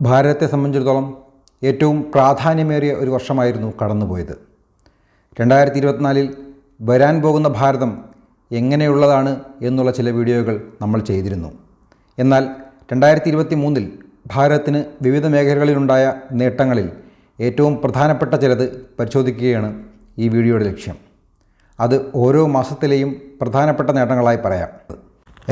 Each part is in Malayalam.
ഭാരതത്തെ സംബന്ധിച്ചിടത്തോളം ഏറ്റവും പ്രാധാന്യമേറിയ ഒരു വർഷമായിരുന്നു കടന്നുപോയത്. രണ്ടായിരത്തി ഇരുപത്തിനാലിൽ വരാൻ പോകുന്ന ഭാരതം എങ്ങനെയുള്ളതാണ് എന്നുള്ള ചില വീഡിയോകൾ നമ്മൾ ചെയ്തിരുന്നു. എന്നാൽ രണ്ടായിരത്തി ഇരുപത്തി മൂന്നിൽ ഭാരതത്തിന് വിവിധ മേഖലകളിലുണ്ടായ നേട്ടങ്ങളിൽ ഏറ്റവും പ്രധാനപ്പെട്ട ചിലത് പരിശോധിക്കുകയാണ് ഈ വീഡിയോയുടെ ലക്ഷ്യം. അത് ഓരോ മാസത്തിലെയും പ്രധാനപ്പെട്ട നേട്ടങ്ങളായി പറയാം.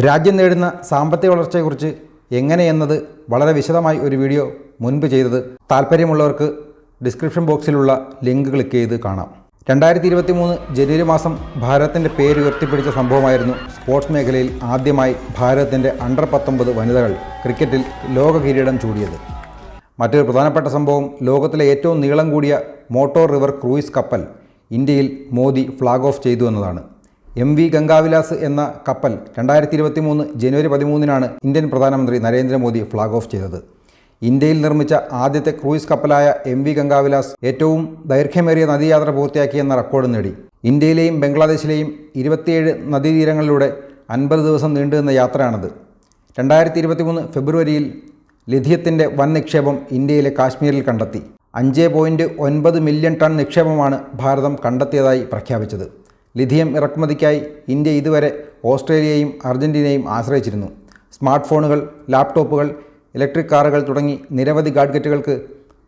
രാജ്യം നേടുന്ന സാമ്പത്തിക വളർച്ചയെക്കുറിച്ച് എങ്ങനെയെന്നത് വളരെ വിശദമായി ഒരു വീഡിയോ മുൻപ് ചെയ്തത് താല്പര്യമുള്ളവർക്ക് ഡിസ്ക്രിപ്ഷൻ ബോക്സിലുള്ള ലിങ്ക് ക്ലിക്ക് ചെയ്ത് കാണാം. രണ്ടായിരത്തി ഇരുപത്തി മൂന്ന് ജനുവരി മാസം ഭാരതത്തിന്റെ പേര് ഉയർത്തിപ്പിടിച്ച സംഭവമായിരുന്നു സ്പോർട്സ് മേഖലയിൽ ആദ്യമായി ഭാരതത്തിന്റെ അണ്ടർ പത്തൊമ്പത് വനിതകൾ ക്രിക്കറ്റിൽ ലോക കിരീടം ചൂടിയത്. മറ്റൊരു പ്രധാനപ്പെട്ട സംഭവം ലോകത്തിലെ ഏറ്റവും നീളം കൂടിയ മോട്ടോർ റിവർ ക്രൂയിസ് കപ്പൽ ഇന്ത്യയിൽ മോദി ഫ്ലാഗ് ഓഫ് ചെയ്തു എന്നതാണ്. എം വി ഗംഗാവിലാസ് എന്ന കപ്പൽ രണ്ടായിരത്തി ഇരുപത്തി മൂന്ന് ജനുവരി പതിമൂന്നിനാണ് ഇന്ത്യൻ പ്രധാനമന്ത്രി നരേന്ദ്രമോദി ഫ്ളാഗ് ഓഫ് ചെയ്തത്. ഇന്ത്യയിൽ നിർമ്മിച്ച ആദ്യത്തെ ക്രൂയിസ് കപ്പലായ എം വി ഗംഗാവിലാസ് ഏറ്റവും ദൈർഘ്യമേറിയ നദീയാത്ര പൂർത്തിയാക്കിയെന്ന റെക്കോർഡ് നേടി. ഇന്ത്യയിലെയും ബംഗ്ലാദേശിലെയും ഇരുപത്തിയേഴ് നദീതീരങ്ങളിലൂടെ അൻപത് ദിവസം നീണ്ടുനിന്ന യാത്രയാണത്. രണ്ടായിരത്തി ഇരുപത്തി മൂന്ന് ഫെബ്രുവരിയിൽ ലിഥിയത്തിന്റെ വൻ നിക്ഷേപം ഇന്ത്യയിലെ കാശ്മീരിൽ കണ്ടെത്തി. അഞ്ച് പോയിന്റ് ഒൻപത് മില്യൺ ടൺ നിക്ഷേപമാണ് ഭാരതം കണ്ടെത്തിയതായി പ്രഖ്യാപിച്ചത്. ലിഥിയം ഇറക്കുമതിക്കായി ഇന്ത്യ ഇതുവരെ ഓസ്ട്രേലിയയും അർജന്റീനയും ആശ്രയിച്ചിരുന്നു. സ്മാർട്ട് ഫോണുകൾ ലാപ്ടോപ്പുകൾ ഇലക്ട്രിക് കാറുകൾ തുടങ്ങി നിരവധി ഗാഡ്ഗറ്റുകൾക്ക്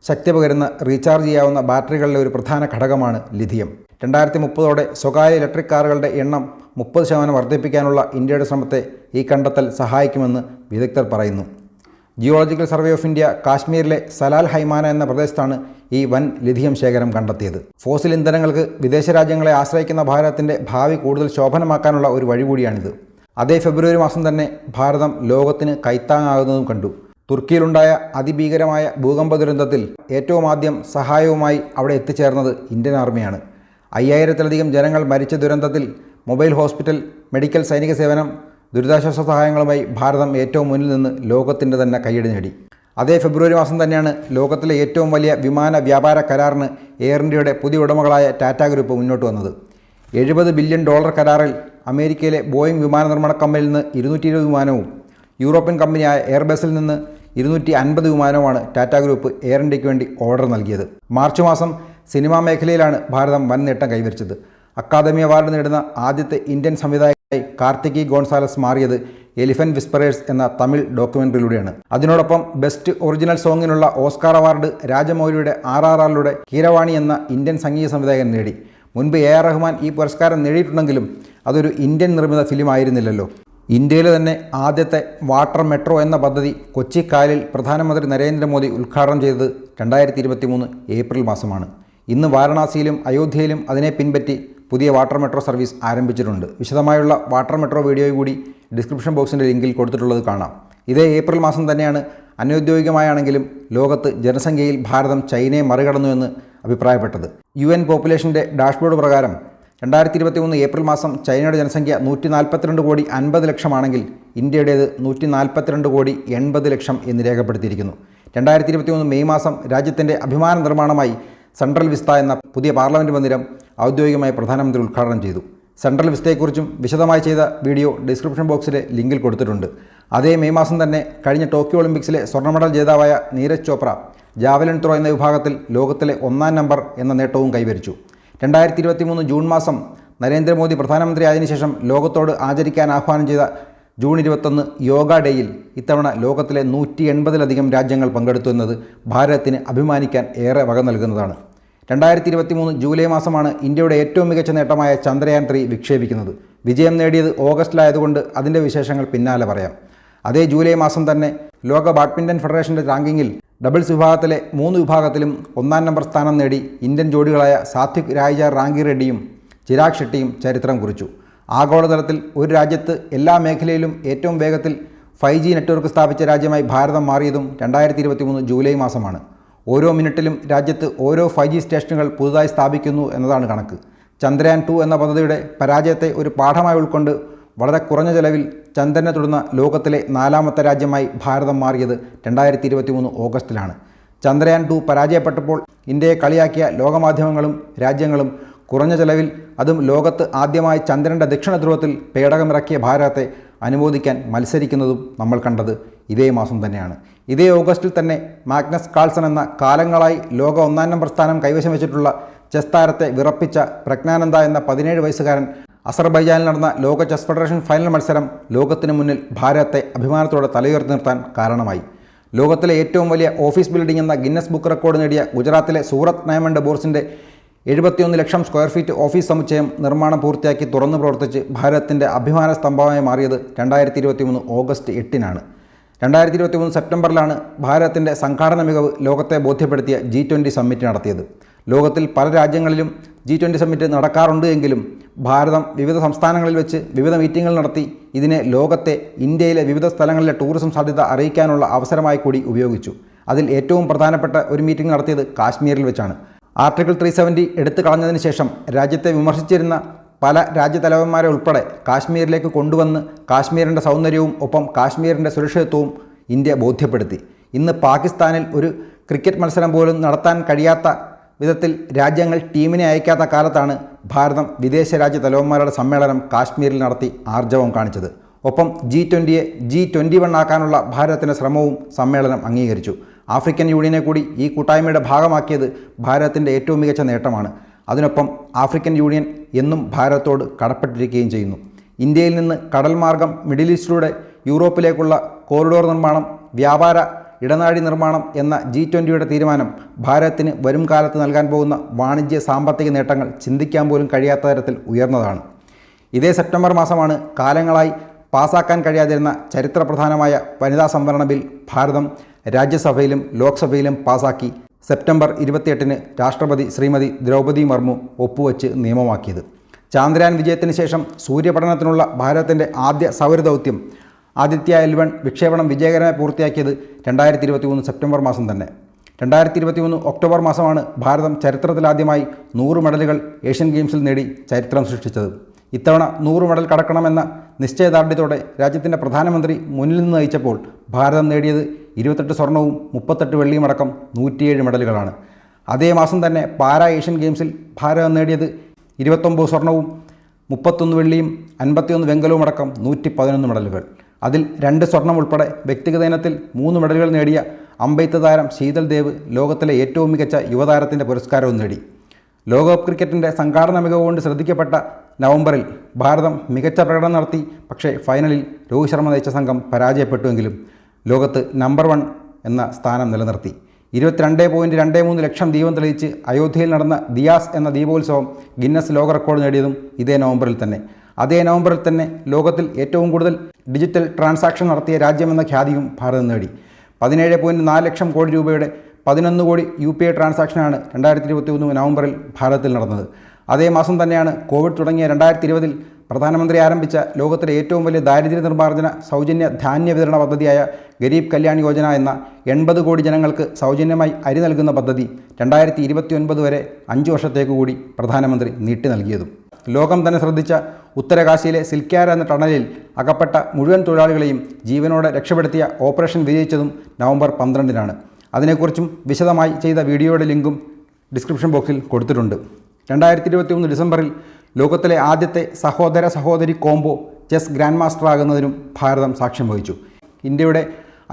ശക്തി പകരുന്ന റീചാർജ് ചെയ്യാവുന്ന ബാറ്ററികളിലെ ഒരു പ്രധാന ഘടകമാണ് ലിഥിയം. രണ്ടായിരത്തി മുപ്പതോടെ സ്വകാര്യ ഇലക്ട്രിക് കാറുകളുടെ എണ്ണം മുപ്പത് ശതമാനം വർദ്ധിപ്പിക്കാനുള്ള ഇന്ത്യയുടെ ശ്രമത്തെ ഈ കണ്ടെത്തൽ സഹായിക്കുമെന്ന് വിദഗ്ധർ പറയുന്നു. ജിയോളജിക്കൽ സർവേ ഓഫ് ഇന്ത്യ കാശ്മീരിലെ സലാൽ ഹൈമാന എന്ന പ്രദേശത്താണ് ഈ വൻ ലിഥിയം ശേഖരം കണ്ടെത്തിയത്. ഫോസിൽ ഇന്ധനങ്ങൾക്ക് വിദേശ രാജ്യങ്ങളെ ആശ്രയിക്കുന്ന ഭാരതത്തിന്റെ ഭാവി കൂടുതൽ ശോഭനമാക്കാനുള്ള ഒരു വഴി കൂടിയാണിത് അതേ ഫെബ്രുവരി മാസം തന്നെ ഭാരതം ലോകത്തിന് കൈത്താങ്ങാകുന്നതും കണ്ടു. തുർക്കിയിലുണ്ടായ അതിഭീകരമായ ഭൂകമ്പ ദുരന്തത്തിൽ ഏറ്റവും ആദ്യം സഹായവുമായി അവിടെ എത്തിച്ചേർന്നത് ഇന്ത്യൻ ആർമിയാണ്. അയ്യായിരത്തിലധികം ജനങ്ങൾ മരിച്ച ദുരന്തത്തിൽ മൊബൈൽ ഹോസ്പിറ്റൽ മെഡിക്കൽ സൈനിക സേവനം ദുരിതാശ്വാസ സഹായങ്ങളുമായി ഭാരതം ഏറ്റവും മുന്നിൽ നിന്ന് ലോകത്തിന്റെ തന്നെ കൈയടി നേടി. അതേ ഫെബ്രുവരി മാസം തന്നെയാണ് ലോകത്തിലെ ഏറ്റവും വലിയ വിമാന വ്യാപാര കരാറിന് എയർ ഇന്ത്യയുടെ പുതിയ ഉടമകളായ ടാറ്റ ഗ്രൂപ്പ് മുന്നോട്ട് വന്നത്. എഴുപത് ബില്യൺ ഡോളർ കരാറിൽ അമേരിക്കയിലെ ബോയിങ് വിമാന നിർമ്മാണ കമ്പനിയിൽ നിന്ന് ഇരുന്നൂറ്റി ഇരുപത് വിമാനവും യൂറോപ്യൻ കമ്പനിയായ എയർബസിൽ നിന്ന് ഇരുന്നൂറ്റി അൻപത് വിമാനവുമാണ് ടാറ്റ ഗ്രൂപ്പ് എയർ ഇന്ത്യയ്ക്ക് വേണ്ടി ഓർഡർ നൽകിയത്. മാർച്ച് മാസം സിനിമാ മേഖലയിലാണ് ഭാരതം വൻ നേട്ടം കൈവരിച്ചത്. അക്കാദമി അവാർഡ് നേടുന്ന ആദ്യത്തെ ഇന്ത്യൻ സംവിധായകനായി കാർത്തികി ഗോൺസാലസ് മാറിയത് എലിഫന്റ് വിസ്പറേഴ്സ് എന്ന തമിഴ് ഡോക്യുമെന്ററിയിലൂടെയാണ് അതിനോടൊപ്പം ബെസ്റ്റ് ഒറിജിനൽ സോങ്ങിനുള്ള ഓസ്കാർ അവാർഡ് രാജമൗലിയുടെ ആർ ആർ ആറിലൂടെ കീരവാണി എന്ന ഇന്ത്യൻ സംഗീത സംവിധായകൻ നേടി. മുൻപ് എ ആർ റഹ്മാൻ ഈ പുരസ്കാരം നേടിയിട്ടുണ്ടെങ്കിലും അതൊരു ഇന്ത്യൻ നിർമ്മിത ഫിലിം ആയിരുന്നില്ലല്ലോ ഇന്ത്യയിലെ തന്നെ ആദ്യത്തെ വാട്ടർ മെട്രോ എന്ന പദ്ധതി കൊച്ചി കാലിൽ പ്രധാനമന്ത്രി നരേന്ദ്രമോദി ഉദ്ഘാടനം ചെയ്തത് രണ്ടായിരത്തി ഇരുപത്തി മൂന്ന് ഏപ്രിൽ മാസമാണ്. ഇന്ന് വാരണാസിയിലും അയോധ്യയിലും അതിനെ പിൻപറ്റി പുതിയ വാട്ടർ മെട്രോ സർവീസ് ആരംഭിച്ചിട്ടുണ്ട്. വിശദമായുള്ള വാട്ടർ മെട്രോ വീഡിയോ കൂടി ഡിസ്ക്രിപ്ഷൻ ബോക്സിന്റെ ലിങ്കിൽ കൊടുത്തിട്ടുള്ളത് കാണാം. ഇതേ ഏപ്രിൽ മാസം തന്നെയാണ് അനൗദ്യോഗികമായാണെങ്കിലും ലോകത്ത് ജനസംഖ്യയിൽ ഭാരതം ചൈനയെ മറികടന്നുവെന്ന് അഭിപ്രായപ്പെട്ടത്. യു എൻ പോപ്പുലേഷന്റെ ഡാഷ്ബോർഡ് പ്രകാരം രണ്ടായിരത്തി ഇരുപത്തി മൂന്ന് ഏപ്രിൽ മാസം ചൈനയുടെ ജനസംഖ്യ നൂറ്റി നാൽപ്പത്തിരണ്ട് കോടി അൻപത് ലക്ഷമാണെങ്കിൽ ഇന്ത്യയുടേത് നൂറ്റി നാൽപ്പത്തിരണ്ട് കോടി എൺപത് ലക്ഷം എന്ന് രേഖപ്പെടുത്തിയിരിക്കുന്നു. രണ്ടായിരത്തി ഇരുപത്തി മൂന്ന് മെയ് മാസം രാജ്യത്തിന്റെ അഭിമാന നിർമ്മാണമായി സെൻട്രൽ വിസ്ത എന്ന പുതിയ പാർലമെന്റ് മന്ദിരം ഔദ്യോഗികമായി പ്രധാനമന്ത്രി ഉദ്ഘാടനം ചെയ്തു. സെൻട്രൽ വിസ്തയെക്കുറിച്ചും വിശദമായി ചെയ്ത വീഡിയോ ഡിസ്ക്രിപ്ഷൻ ബോക്സിലെ ലിങ്കിൽ കൊടുത്തിട്ടുണ്ട്. അതേ മെയ് മാസം തന്നെ കഴിഞ്ഞ ടോക്കിയോ ഒളിമ്പിക്സിലെ സ്വർണ മെഡൽ ജേതാവായ നീരജ് ചോപ്ര ജാവലിൻ ത്രോ എന്ന വിഭാഗത്തിൽ ലോകത്തിലെ ഒന്നാം നമ്പർ എന്ന നേട്ടവും കൈവരിച്ചു. രണ്ടായിരത്തി ഇരുപത്തി മൂന്ന് ജൂൺ മാസം നരേന്ദ്രമോദി പ്രധാനമന്ത്രി ആയതിനു ശേഷം ലോകത്തോട് ആചരിക്കാൻ ആഹ്വാനം ചെയ്ത ജൂൺ ഇരുപത്തൊന്ന് യോഗ ഡേയിൽ ഇത്തവണ ലോകത്തിലെ നൂറ്റി എൺപതിലധികം രാജ്യങ്ങൾ പങ്കെടുത്തു എന്നത് ഭാരതത്തിന് അഭിമാനിക്കാൻ ഏറെ വക നൽകുന്നതാണ്. രണ്ടായിരത്തി ഇരുപത്തി മൂന്ന് ജൂലൈ മാസമാണ് ഇന്ത്യയുടെ ഏറ്റവും മികച്ച നേട്ടമായ ചന്ദ്രയാൻ ത്രീ വിക്ഷേപിക്കുന്നത്. വിജയം നേടിയത് ഓഗസ്റ്റിലായതുകൊണ്ട് അതിന്റെ വിശേഷങ്ങൾ പിന്നാലെ പറയാം. അതേ ജൂലൈ മാസം തന്നെ ലോക ബാഡ്മിന്റൺ ഫെഡറേഷന്റെ റാങ്കിങ്ങിൽ ഡബിൾസ് വിഭാഗത്തിലെ മൂന്ന് വിഭാഗത്തിലും ഒന്നാം നമ്പർ സ്ഥാനം നേടി ഇന്ത്യൻ ജോഡികളായ സാത്വിക് രാജ റാങ്കി റെഡ്ഡിയും ചിരാഗ് ഷെട്ടിയും ചരിത്രം കുറിച്ചു. ആഗോളതലത്തിൽ ഒരു രാജ്യത്ത് എല്ലാ മേഖലയിലും ഏറ്റവും വേഗത്തിൽ ഫൈവ് ജി നെറ്റ്വർക്ക് സ്ഥാപിച്ച രാജ്യമായി ഭാരതം മാറിയതും രണ്ടായിരത്തി ഇരുപത്തി മൂന്ന് ജൂലൈ മാസമാണ്. ഓരോ മിനിറ്റിലും രാജ്യത്ത് ഓരോ ഫൈവ് ജി സ്റ്റേഷനുകൾ പുതുതായി സ്ഥാപിക്കുന്നു എന്നതാണ് കണക്ക്. ചന്ദ്രയാൻ ടു എന്ന പദ്ധതിയുടെ പരാജയത്തെ ഒരു പാഠമായി ഉൾക്കൊണ്ട് വളരെ കുറഞ്ഞ ചെലവിൽ ചന്ദ്രനെ തുടർന്ന ലോകത്തിലെ നാലാമത്തെ രാജ്യമായി ഭാരതം മാറിയത് രണ്ടായിരത്തി ഇരുപത്തി മൂന്ന് ഓഗസ്റ്റിലാണ്. ചന്ദ്രയാൻ ടു പരാജയപ്പെട്ടപ്പോൾ ഇന്ത്യയെ കളിയാക്കിയ ലോകമാധ്യമങ്ങളും രാജ്യങ്ങളും കുറഞ്ഞ ചെലവിൽ അതും ലോകത്ത് ആദ്യമായി ചന്ദ്രന്റെ ദക്ഷിണ ധ്രുവത്തിൽ പേടകമിറക്കിയ ഭാരതത്തെ അനുമോദിക്കാൻ മത്സരിക്കുന്നതും നമ്മൾ കണ്ടത് ഇതേ മാസം തന്നെയാണ്. ഇതേ ഓഗസ്റ്റിൽ തന്നെ മാഗ്നസ് കാൾസൺ എന്ന കാലങ്ങളായി ലോക ഒന്നാം നമ്പർ സ്ഥാനം കൈവശം വെച്ചിട്ടുള്ള ചെസ് താരത്തെ വിറപ്പിച്ച പ്രജ്ഞാനന്ദ എന്ന പതിനേഴ് വയസ്സുകാരൻ അസർബൈജാനിൽ നടന്ന ലോക ചെസ് ഫെഡറേഷൻ ഫൈനൽ മത്സരം ലോകത്തിന് മുന്നിൽ ഭാരതത്തെ അഭിമാനത്തോടെ തലയുയർത്തി നിർത്താൻ കാരണമായി. ലോകത്തിലെ ഏറ്റവും വലിയ ഓഫീസ് ബിൽഡിംഗ് എന്ന ഗിന്നസ് ബുക്ക് റെക്കോർഡ് നേടിയ ഗുജറാത്തിലെ സൂറത്ത് നയമണ്ട് ബോർസിന്റെ എഴുപത്തിയൊന്ന് ലക്ഷം സ്ക്വയർ ഫീറ്റ് ഓഫീസ് സമുച്ചയം നിർമ്മാണം പൂർത്തിയാക്കി തുറന്നു പ്രവർത്തിച്ച് ഭാരതത്തിന്റെ അഭിമാന സ്തംഭമായി മാറിയത് രണ്ടായിരത്തി ഇരുപത്തി മൂന്ന് ഓഗസ്റ്റ് എട്ടിനാണ്. രണ്ടായിരത്തി ഇരുപത്തി മൂന്ന് സെപ്റ്റംബറിലാണ് ഭാരതത്തിന്റെ സംഘാടന മികവ് ലോകത്തെ ബോധ്യപ്പെടുത്തിയ ജി ട്വന്റി സമ്മിറ്റ് നടത്തിയത്. ലോകത്തിൽ പല രാജ്യങ്ങളിലും ജി ട്വന്റി സമ്മിറ്റ് നടക്കാറുണ്ട് എങ്കിലും ഭാരതം വിവിധ സംസ്ഥാനങ്ങളിൽ വെച്ച് വിവിധ മീറ്റിങ്ങുകൾ നടത്തി ഇതിനെ ലോകത്തെ ഇന്ത്യയിലെ വിവിധ സ്ഥലങ്ങളിലെ ടൂറിസം സാധ്യത അറിയിക്കാനുള്ള അവസരമായി കൂടി ഉപയോഗിച്ചു. അതിൽ ഏറ്റവും പ്രധാനപ്പെട്ട ഒരു മീറ്റിംഗ് നടത്തിയത് കാശ്മീരിൽ വെച്ചാണ്. ആർട്ടിക്കിൾ ത്രീ സെവന്റി എടുത്തു കളഞ്ഞതിന് ശേഷം രാജ്യത്തെ വിമർശിച്ചിരുന്ന പല രാജ്യതലവന്മാരെ ഉൾപ്പെടെ കാശ്മീരിലേക്ക് കൊണ്ടുവന്ന് കാശ്മീരിന്റെ സൗന്ദര്യവും ഒപ്പം കാശ്മീരിന്റെ സുരക്ഷിതത്വവും ഇന്ത്യ ബോധ്യപ്പെടുത്തി. ഇന്ന് പാകിസ്ഥാനിൽ ഒരു ക്രിക്കറ്റ് മത്സരം പോലും നടത്താൻ കഴിയാത്ത വിധത്തിൽ രാജ്യങ്ങൾ ടീമിനെ അയക്കാത്ത കാലത്താണ് ഭാരതം വിദേശ രാജ്യ തലവന്മാരുടെ സമ്മേളനം കാശ്മീരിൽ നടത്തി ആർജവം കാണിച്ചത്. ഒപ്പം ജി ട്വന്റിയെ ജി ട്വന്റി വൺ ആക്കാനുള്ള ഭാരതത്തിന്റെ ശ്രമവും സമ്മേളനം അംഗീകരിച്ചു. ആഫ്രിക്കൻ യൂണിയനെ കൂടി ഈ കൂട്ടായ്മയുടെ ഭാഗമാക്കിയത് ഭാരതത്തിന്റെ ഏറ്റവും മികച്ച നേട്ടമാണ്. അതിനൊപ്പം ആഫ്രിക്കൻ യൂണിയൻ എന്നും ഭാരതത്തോട് കടപ്പെട്ടിരിക്കുകയും ചെയ്യുന്നു. ഇന്ത്യയിൽ നിന്ന് കടൽ മാർഗം മിഡിൽ ഈസ്റ്റിലൂടെ യൂറോപ്പിലേക്കുള്ള കോറിഡോർ നിർമ്മാണം വ്യാപാര ഇടനാഴി നിർമ്മാണം എന്ന ജി ട്വന്റിയുടെ തീരുമാനം ഭാരതത്തിന് വരും കാലത്ത് നൽകാൻ പോകുന്ന വാണിജ്യ സാമ്പത്തിക നേട്ടങ്ങൾ ചിന്തിക്കാൻ പോലും കഴിയാത്ത തരത്തിൽ ഉയർന്നതാണ്. ഇതേ സെപ്റ്റംബർ മാസമാണ് കാലങ്ങളായി പാസാക്കാൻ കഴിയാതിരുന്ന ചരിത്രപ്രധാനമായ വനിതാ സംവരണ ബിൽ ഭാരതം രാജ്യസഭയിലും ലോക്സഭയിലും പാസാക്കി. സെപ്റ്റംബർ ഇരുപത്തിയെട്ടിന് രാഷ്ട്രപതി ശ്രീമതി ദ്രൗപദി മർമു ഒപ്പുവെച്ച് നിയമമാക്കിയത്. ചാന്ദ്രയാൻ വിജയത്തിന് ശേഷം സൂര്യപഠനത്തിനുള്ള ഭാരതത്തിന്റെ ആദ്യ സൗരദൗത്യം ആദിത്യ എൽവൺ വിക്ഷേപണം വിജയകരമായി പൂർത്തിയാക്കിയത് രണ്ടായിരത്തി ഇരുപത്തി മൂന്ന് സെപ്റ്റംബർ മാസം തന്നെ. രണ്ടായിരത്തി ഇരുപത്തി മൂന്ന് ഒക്ടോബർ മാസമാണ് ഭാരതം ചരിത്രത്തിലാദ്യമായി നൂറ് മെഡലുകൾ ഏഷ്യൻ ഗെയിംസിൽ നേടി ചരിത്രം സൃഷ്ടിച്ചത്. ഇത്തവണ നൂറ് മെഡൽ കടക്കണമെന്ന നിശ്ചയദാർഢ്യത്തോടെ രാജ്യത്തിന്റെ പ്രധാനമന്ത്രി മുന്നിൽ നിന്ന് നയിച്ചപ്പോൾ ഭാരതം നേടിയത് ഇരുപത്തെട്ട് സ്വർണവും മുപ്പത്തെട്ട് വെള്ളിയും അടക്കം നൂറ്റിയേഴ് മെഡലുകളാണ്. അതേ മാസം തന്നെ പാരാ ഏഷ്യൻ ഗെയിംസിൽ ഭാരതം നേടിയത് ഇരുപത്തൊമ്പത് സ്വർണവും മുപ്പത്തൊന്ന് വെള്ളിയും അൻപത്തിയൊന്ന് വെങ്കലവും അടക്കം നൂറ്റി പതിനൊന്ന് മെഡലുകൾ. അതിൽ രണ്ട് സ്വർണം ഉൾപ്പെടെ വ്യക്തിഗത ഇനത്തിൽ മൂന്ന് മെഡലുകൾ നേടിയ അമ്പെയ്ത്ത് താരം ശീതൽ ദേവ് ലോകത്തിലെ ഏറ്റവും മികച്ച യുവതാരത്തിന്റെ പുരസ്കാരവും നേടി. ലോകകപ്പ് ക്രിക്കറ്റിന്റെ സംഘാടന മികവ് കൊണ്ട് ശ്രദ്ധിക്കപ്പെട്ട നവംബറിൽ ഭാരതം മികച്ച പ്രകടനം നടത്തി പക്ഷേ ഫൈനലിൽ രോഹിത് ശർമ്മ നയിച്ച സംഘം പരാജയപ്പെട്ടുവെങ്കിലും ലോകത്ത് നമ്പർ വൺ എന്ന സ്ഥാനം നിലനിർത്തി. ഇരുപത്തിരണ്ട് പോയിന്റ് രണ്ട് മൂന്ന് ലക്ഷം ദീപം തെളിയിച്ച് അയോധ്യയിൽ നടന്ന ദിയാസ് എന്ന ദീപോത്സവം ഗിന്നസ് ലോക റെക്കോർഡ് നേടിയതും ഇതേ നവംബറിൽ തന്നെ. അതേ നവംബറിൽ തന്നെ ലോകത്തിൽ ഏറ്റവും കൂടുതൽ ഡിജിറ്റൽ ട്രാൻസാക്ഷൻ നടത്തിയ രാജ്യമെന്ന ഖ്യാതിയും ഭാരതം നേടി. പതിനേഴ് പോയിന്റ് നാല് ലക്ഷം കോടി രൂപയുടെ പതിനൊന്ന് കോടി യു പി ഐ ട്രാൻസാക്ഷനാണ് രണ്ടായിരത്തി ഇരുപത്തി മൂന്ന് നവംബറിൽ ഭാരതത്തിൽ നടന്നത്. അതേ മാസം തന്നെയാണ് കോവിഡ് തുടങ്ങിയ രണ്ടായിരത്തി ഇരുപതിൽ പ്രധാനമന്ത്രി ആരംഭിച്ച ലോകത്തിലെ ഏറ്റവും വലിയ ദാരിദ്ര്യ നിർമ്മാർജന സൗജന്യ ധാന്യ വിതരണ പദ്ധതിയായ ഗരീബ് കല്യാൺ യോജന എന്ന എൺപത് കോടി ജനങ്ങൾക്ക് സൗജന്യമായി അരി നൽകുന്ന പദ്ധതി രണ്ടായിരത്തി ഇരുപത്തി ഒൻപത് വരെ അഞ്ച് വർഷത്തേക്ക് കൂടി പ്രധാനമന്ത്രി നീട്ടി നൽകിയതും. ലോകം തന്നെ ശ്രദ്ധിച്ച ഉത്തരകാശിയിലെ സിൽക്യാര എന്ന ടണലിൽ അകപ്പെട്ട മുഴുവൻ തൊഴിലാളികളെയും ജീവനോടെ രക്ഷപ്പെടുത്തിയ ഓപ്പറേഷൻ വിജയിച്ചതും നവംബർ പന്ത്രണ്ടിനാണ്. അതിനെക്കുറിച്ചും വിശദമായി ചെയ്ത വീഡിയോയുടെ ലിങ്കും ഡിസ്ക്രിപ്ഷൻ ബോക്സിൽ കൊടുത്തിട്ടുണ്ട്. രണ്ടായിരത്തി ഇരുപത്തി മൂന്ന് ഡിസംബറിൽ ലോകത്തിലെ ആദ്യത്തെ സഹോദര സഹോദരി കോംബോ ചെസ് ഗ്രാൻഡ് മാസ്റ്റർ ആകുന്നതിനും ഭാരതം സാക്ഷ്യം വഹിച്ചു. ഇന്ത്യയുടെ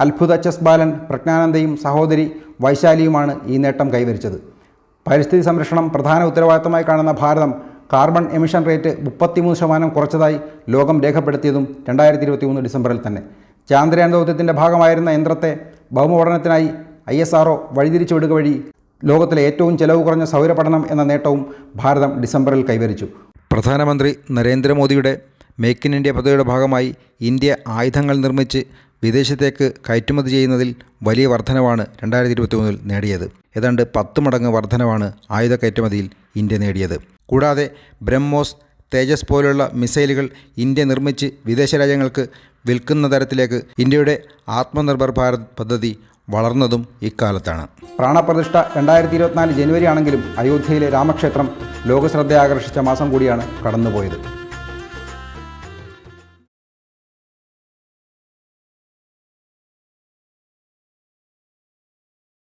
അത്ഭുത ചെസ് ബാലൻ പ്രജ്ഞാനന്ദയും സഹോദരി വൈശാലിയുമാണ് ഈ നേട്ടം കൈവരിച്ചത്. പരിസ്ഥിതി സംരക്ഷണം പ്രധാന ഉത്തരവാദിത്തമായി കാണുന്ന ഭാരതം കാർബൺ എമിഷൻ റേറ്റ് മുപ്പത്തിമൂന്ന് ശതമാനം കുറച്ചതായി ലോകം രേഖപ്പെടുത്തിയതും രണ്ടായിരത്തി ഇരുപത്തി മൂന്ന് ഡിസംബറിൽ തന്നെ. ചാന്ദ്രയാൻ ദൗത്യത്തിന്റെ ഭാഗമായിരുന്ന യന്ത്രത്തെ ഭൗമപഠനത്തിനായി ഐ എസ് ആർ വഴിതിരിച്ചുവിടുക വഴി ലോകത്തിലെ ഏറ്റവും ചെലവ് കുറഞ്ഞ സൗരപഠനം എന്ന നേട്ടവും ഭാരതം ഡിസംബറിൽ കൈവരിച്ചു. പ്രധാനമന്ത്രി നരേന്ദ്രമോദിയുടെ മേക്ക് ഇൻ ഇന്ത്യ പദ്ധതിയുടെ ഭാഗമായി ഇന്ത്യ ആയുധങ്ങൾ നിർമ്മിച്ച് വിദേശത്തേക്ക് കയറ്റുമതി ചെയ്യുന്നതിൽ വലിയ വർധനവാണ് രണ്ടായിരത്തി ഇരുപത്തി മൂന്നിൽ നേടിയത്. ഏതാണ്ട് പത്ത് മടങ്ങ് വർധനവാണ് ആയുധ കയറ്റുമതിയിൽ ഇന്ത്യ നേടിയത്. കൂടാതെ ബ്രഹ്മോസ് തേജസ് പോലുള്ള മിസൈലുകൾ ഇന്ത്യ നിർമ്മിച്ച് വിദേശ രാജ്യങ്ങൾക്ക് വിൽക്കുന്ന തരത്തിലേക്ക് ഇന്ത്യയുടെ ആത്മനിർഭർ ഭാരത് പദ്ധതി വളർന്നതും ഇക്കാലത്താണ്. പ്രാണപ്രതിഷ്ഠ രണ്ടായിരത്തി ഇരുപത്തിനാല് ജനുവരി ആണെങ്കിലും അയോധ്യയിലെ രാമക്ഷേത്രം ലോകശ്രദ്ധയാകർഷിച്ച മാസം കൂടിയാണ് കടന്നുപോയത്.